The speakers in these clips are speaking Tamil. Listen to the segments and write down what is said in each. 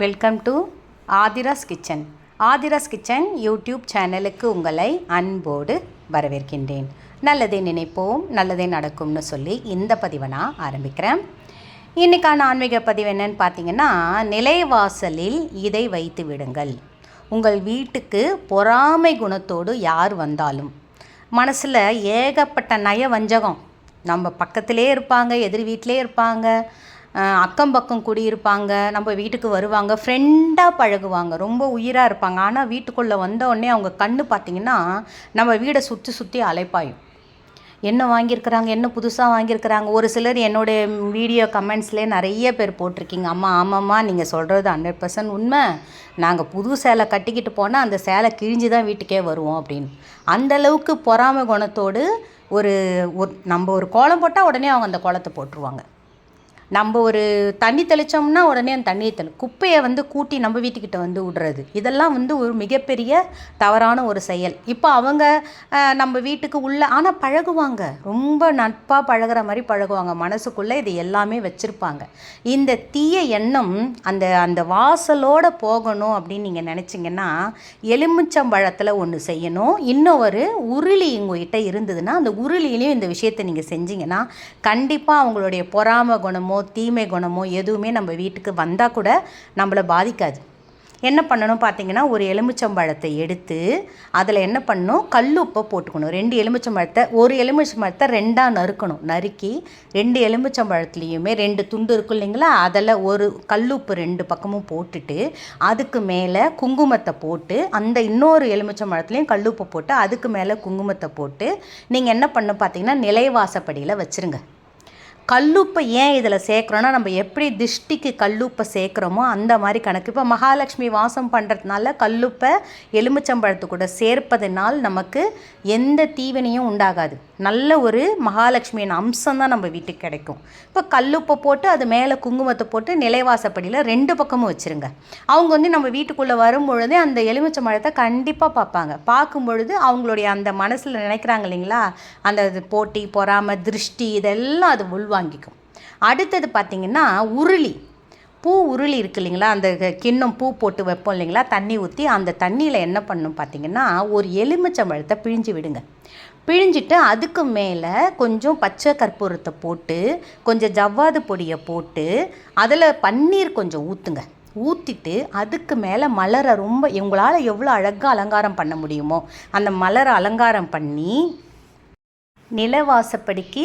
Welcome to Aadhira's kitchen Aadhira's kitchen YouTube சேனலுக்கு உங்களை அன்போடு வரவேற்கின்றேன். நல்லதே நினைப்போம் நல்லதே நடக்கும்னு சொல்லி இந்த பதிவை நான் ஆரம்பிக்கிறேன். இன்றைக்கான ஆன்மீக பதிவு என்னன்னு பார்த்தீங்கன்னா நிலைவாசலில் இதை வைத்து விடுங்கள். உங்கள் வீட்டுக்கு பொறாமை குணத்தோடு யார் வந்தாலும் மனசில் ஏகப்பட்ட நய வஞ்சகம் நம்ம பக்கத்திலே இருப்பாங்க எதிர் வீட்டிலே இருப்பாங்க. அக்கம் பக்கம் குடியிருப்பாங்க நம்ம வீட்டுக்கு வருவாங்க ஃப்ரெண்டாக பழகுவாங்க ரொம்ப உயிராக இருப்பாங்க. ஆனால் வீட்டுக்குள்ளே வந்த உடனே அவங்க கண்ணு பார்த்திங்கன்னா நம்ம வீடை சுற்றி சுற்றி அலைப்பாயும். என்ன வாங்கியிருக்கிறாங்க என்ன புதுசாக வாங்கியிருக்கிறாங்க? ஒரு சிலர் என்னுடைய வீடியோ கமெண்ட்ஸ்லேயே நிறைய பேர் போட்டிருக்கீங்க. அம்மா ஆமாம்மா நீங்கள் சொல்கிறது ஹண்ட்ரட் பர்சன்ட் உண்மை. நாங்கள் புது சேலை கட்டிக்கிட்டு போனால் அந்த சேலை கிழிஞ்சு தான் வீட்டுக்கே வருவோம் அப்படின்னு. அந்த அளவுக்கு பொறாமை குணத்தோடு ஒரு ஒரு நம்ம ஒரு கோலம் போட்டால் உடனே அவங்க அந்த கோலத்தை போட்டுருவாங்க. நம்ம ஒரு தண்ணி தெளித்தோம்னா உடனே அந்த தண்ணியை தெளி குப்பையை வந்து கூட்டி நம்ம வீட்டுக்கிட்ட வந்து விடுறது. இதெல்லாம் வந்து ஒரு மிகப்பெரிய தவறான ஒரு செயல். இப்போ அவங்க நம்ம வீட்டுக்கு உள்ளே ஆனால் பழகுவாங்க. ரொம்ப நட்பாக பழகுற மாதிரி பழகுவாங்க. மனசுக்குள்ளே இது எல்லாமே வச்சுருப்பாங்க. இந்த தீய எண்ணம் அந்த அந்த வாசலோடு போகணும் அப்படின்னு நீங்கள் நினச்சிங்கன்னா எலுமிச்சம்பழத்தில் ஒன்று செய்யணும். இன்னும் ஒரு உருளி உங்கள்கிட்ட இருந்ததுன்னா அந்த உருளிலையும் இந்த விஷயத்தை நீங்கள் செஞ்சீங்கன்னா கண்டிப்பாக அவங்களுடைய பொறாம குணமோ தீமை குணமோ எதுவுமே நம்ம வீட்டுக்கு வந்தால் கூட நம்மளை பாதிக்காது. என்ன பண்ணணும் பார்த்தீங்கன்னா ஒரு எலுமிச்சம்பழத்தை எடுத்து அதில் என்ன பண்ணணும்? கல்லுப்பை போட்டுக்கணும். ரெண்டு எலுமிச்சம்பழத்தை ஒரு எலுமிச்சம்பழத்தை ரெண்டாக நறுக்கணும். நறுக்கி ரெண்டு எலுமிச்சம்பழத்துலேயுமே ரெண்டு துண்டு இருக்கும் இல்லைங்களா? அதில் ஒரு கல்லுப்பு ரெண்டு பக்கமும் போட்டுட்டு அதுக்கு மேலே குங்குமத்தை போட்டு அந்த இன்னொரு எலுமிச்சம்பழத்துலேயும் கல்லுப்பை போட்டு அதுக்கு மேலே குங்குமத்தை போட்டு நீங்கள் என்ன பண்ணணும் பார்த்தீங்கன்னா நிலைவாசப்படியில் வச்சுருங்க. கல்லுப்பை ஏன் இதில் சேர்க்குறோன்னா நம்ம எப்படி திஷ்டிக்கு கல்லுப்பை சேர்க்குறோமோ அந்த மாதிரி கணக்கு. இப்போ மகாலட்சுமி வாசம் பண்ணுறதுனால கல்லுப்பை எலுமிச்சம்பழத்து கூட சேர்ப்பதனால் நமக்கு எந்த தீவினையும் உண்டாகாது. நல்ல ஒரு மகாலட்சுமியின் அம்சம் தான் நம்ம வீட்டுக்கு கிடைக்கும். இப்போ கல்லுப்பை போட்டு அது மேலே குங்குமத்தை போட்டு நிலைவாசப்படியில் ரெண்டு பக்கமும் வச்சுருங்க. அவங்க வந்து நம்ம வீட்டுக்குள்ளே வரும் பொழுதே அந்த எலுமிச்சம்பழத்தை கண்டிப்பாக பார்ப்பாங்க. பார்க்கும் பொழுது அவங்களுடைய அந்த மனசில் நினைக்கிறாங்க இல்லைங்களா? அந்த போட்டி பொறாமை திருஷ்டி இதெல்லாம் அது உள்வாங்கிக்கும். அடுத்தது பார்த்திங்கன்னா உருளி. பூ உருளி இருக்கு இல்லைங்களா? அந்த க- கிண்ணம் பூ போட்டு வைப்போம் இல்லைங்களா? தண்ணி ஊற்றி அந்த தண்ணியில் என்ன பண்ணணும் பார்த்தீங்கன்னா ஒரு எலுமிச்சம்பழத்தை பிழிஞ்சு விடுங்க. பிழிஞ்சிட்டு அதுக்கு மேலே கொஞ்சம் பச்சை கற்பூரத்தை போட்டு கொஞ்சம் ஜவ்வாது பொடியை போட்டு அதில் பன்னீர் கொஞ்சம் ஊற்றுங்க ஊற்றிட்டு அதுக்கு மேலே மலரை ரொம்ப உங்களால் எவ்வளோ அழகாக அலங்காரம் பண்ண முடியுமோ அந்த மலரை அலங்காரம் பண்ணி நிலவாசப்படிக்கு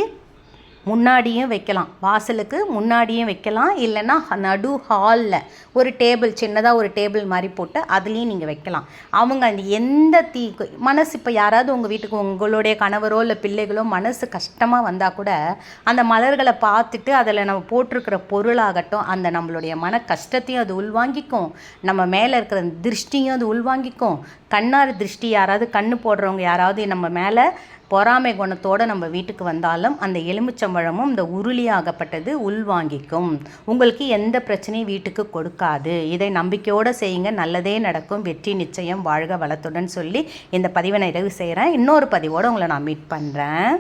முன்னாடியும் வைக்கலாம். வாசலுக்கு முன்னாடியும் வைக்கலாம். இல்லைன்னா நடு ஹாலில் ஒரு டேபிள் சின்னதாக ஒரு டேபிள் மாதிரி போட்டு அதுலேயும் நீங்கள் வைக்கலாம். அவங்க அந்த எந்த தீ மனசு இப்போ யாராவது உங்கள் வீட்டுக்கு உங்களுடைய கணவரோ இல்லை பிள்ளைகளோ மனசு கஷ்டமாக வந்தால் கூட அந்த மலர்களை பார்த்துட்டு அதில் நம்ம போட்டிருக்கிற பொருளாகட்டும் அந்த நம்மளுடைய மன கஷ்டத்தையும் அது உள்வாங்கிக்கும். நம்ம மேலே இருக்கிற திருஷ்டியும் அது உள்வாங்கிக்கும். கண்ணார் திருஷ்டி யாராவது கண்ணு போடுறவங்க யாராவது நம்ம மேலே பொறாமை குணத்தோடு நம்ம வீட்டுக்கு வந்தாலும் அந்த எலுமிச்சம்பழமும் இந்த உருளியாகப்பட்டது உள்வாங்கிக்கும். உங்களுக்கு எந்த பிரச்சனையும் வீட்டுக்கு கொடுக்காது. இதை நம்பிக்கையோடு செய்யுங்க. நல்லதே நடக்கும். வெற்றி நிச்சயம். வாழ்க வளத்துடன் சொல்லி இந்த பதிவை நான் நிறைவு செய்கிறேன் இன்னொரு பதிவோடு உங்களை நான் மீட் பண்ணுறேன்